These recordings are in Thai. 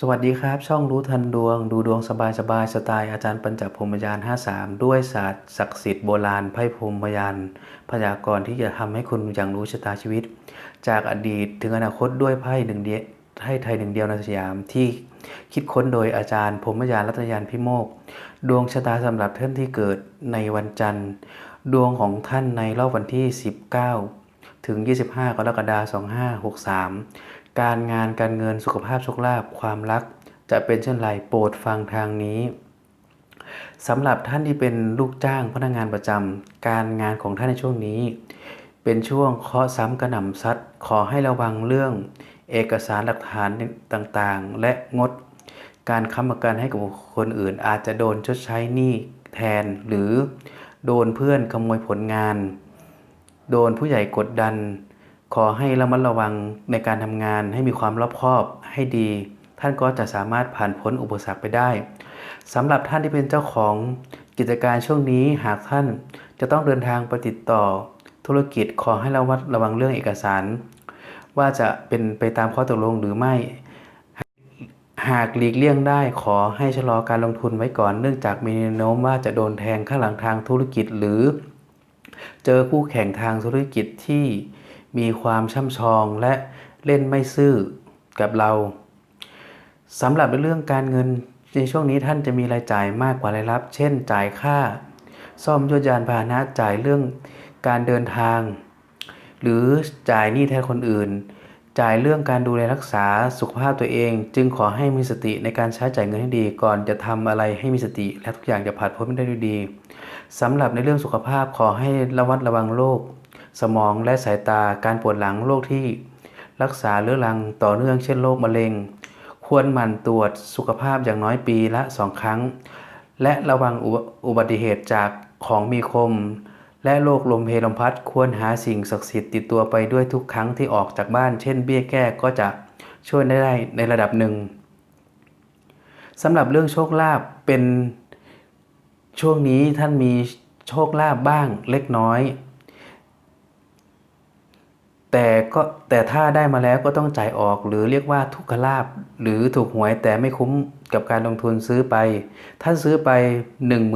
สวัสดีครับ ช่องรู้ทันดวง ดูดวงสบายสบายสไตล์อาจารย์ปัญจพรหมยาน 53 ด้วยศาสตร์ศักดิ์สิทธิ์โบราณไพ่พรหมยานพยากรณ์ที่จะทำให้คุณอย่างรู้ชะตาชีวิต จากอดีตถึงอนาคตด้วยไพ่หนึ่งเดียไพ่ไทยหนึ่งเดียวในสยามที่คิดค้นโดยอาจารย์พรหมยานรัตยานพิโมก ดวงชะตาสำหรับท่านที่เกิดในวันจันทร์ ดวงของท่านในรอบวันที่ 19 ถึง 25 กรกฎาคม 2563 การงานการเงินสุขภาพโชคลาภความรัก จะเป็นเช่นไรโปรดฟังทางนี้สำหรับท่านที่เป็นลูกจ้างพนักงานประจำการงานของท่านในช่วงนี้ เป็นช่วงเคาะซ้ำกระหน่ำซัดขอให้ระวังเรื่อง เอกสารหลักฐานต่างๆ และงด การค้ำประกันให้กับคคลอื่น อาจจะโดนชดใช้หนี้แทน หรือโดนเพื่อนขโมยผลงาน โดนผู้ใหญ่กดดัน ขอให้ระมัดระวังในการทำงานให้มีความรอบคอบให้ดี ท่านก็จะสามารถผ่านพ้นอุปสรรคไปได้สำหรับท่านที่เป็นเจ้าของกิจการช่วงนี้หากท่านจะต้องเดินทางไปติดต่อธุรกิจขอให้ระมัดระวังเรื่องเอกสาร ว่าจะเป็นไปตามข้อตกลงหรือไม่ หากหลีกเลี่ยงได้ขอให้ชะลอการลงทุนไว้ก่อน เนื่องจากมีแนวโน้มว่าจะโดนแทงข้างหลังทางธุรกิจหรือ เจอคู่แข่งทางธุรกิจที่ มีความช่ำชองและเล่นไม่ซื่อกับเราสำหรับในเรื่องการเงินในช่วงนี้ท่านจะมีรายจ่ายมากกว่ารายรับ เช่น จ่ายค่า ซ่อมยวดยานพาหนะจ่ายเรื่องการเดินทาง หรือจ่ายหนี้แทนคนอื่น จ่ายเรื่องการดูแลรักษาสุขภาพตัวเอง จึงขอให้มีสติในการใช้จ่ายเงินให้ดี ก่อนจะทำอะไรให้มีสติ และทุกอย่างจะผ่านพ้นไปได้ด้วยดีสำหรับในเรื่องสุขภาพขอให้ระวัดระวังโรค สมองและสายตาการปวดหลังโรคที่รักษาเรื้อรังต่อเนื่องเช่นโรคมะเร็ง ควรหมั่นตรวจสุขภาพอย่างน้อยปีละสองครั้ง และระวังอุบัติเหตุจากของมีคม และโรคลมเพลลมพัดควรหาสิ่งศักดิ์สิทธิ์ติดตัวไปด้วยทุกครั้งที่ออกจากบ้าน เช่นเบี้ยแก้ก็จะช่วยได้ในระดับหนึ่งสำหรับเรื่องโชคลาภเป็นช่วงนี้ท่านมีโชคลาภบ้างเล็กน้อย แต่ก็แต่ถ้าได้มาแล้วก็ต้องจ่ายออก หรือเรียกว่าทุกขลาภหรือถูกหวยแต่ไม่คุ้มกับการลงทุนซื้อไปท่านซื้อไป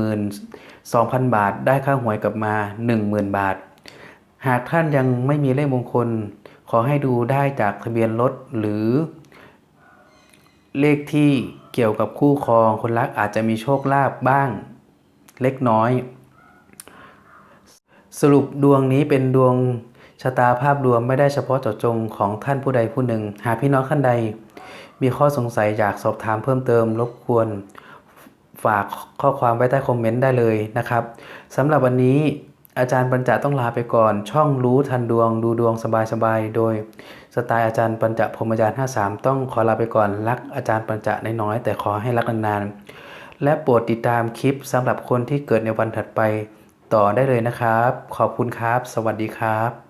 12,000 บาท ได้ค่าหวยกลับมา 10,000 บาท หากท่านยังไม่มีเลขมงคล ขอให้ดูได้จากทะเบียนรถหรือ เลขที่เกี่ยวกับคู่ครองคนรักอาจจะมีโชคลาภบ้าง เล็กน้อย สรุปดวงนี้เป็นดวง ชะตาภาพรวมไม่ได้เฉพาะเจาะจงของท่านผู้ใดผู้หนึ่ง หากพี่น้องท่านใด มีข้อสงสัยอยากสอบถามเพิ่มเติมรบกวนฝากข้อความไว้ใต้คอมเมนต์ได้เลยนะครับสำหรับวันนี้อาจารย์ปัญจต้องลาไปก่อน ช่องรู้ทันดวง ดูดวงสบายๆ โดย สไตล์อาจารย์ปัญจพรหมยาน53 ต้องขอลาไปก่อน รักอาจารย์ปัญจน้อยๆแต่ขอให้รักนานๆ และโปรดติดตามคลิปสำหรับคนที่เกิดในวันถัดไปต่อได้เลยนะครับ ขอบคุณครับ สวัสดีครับ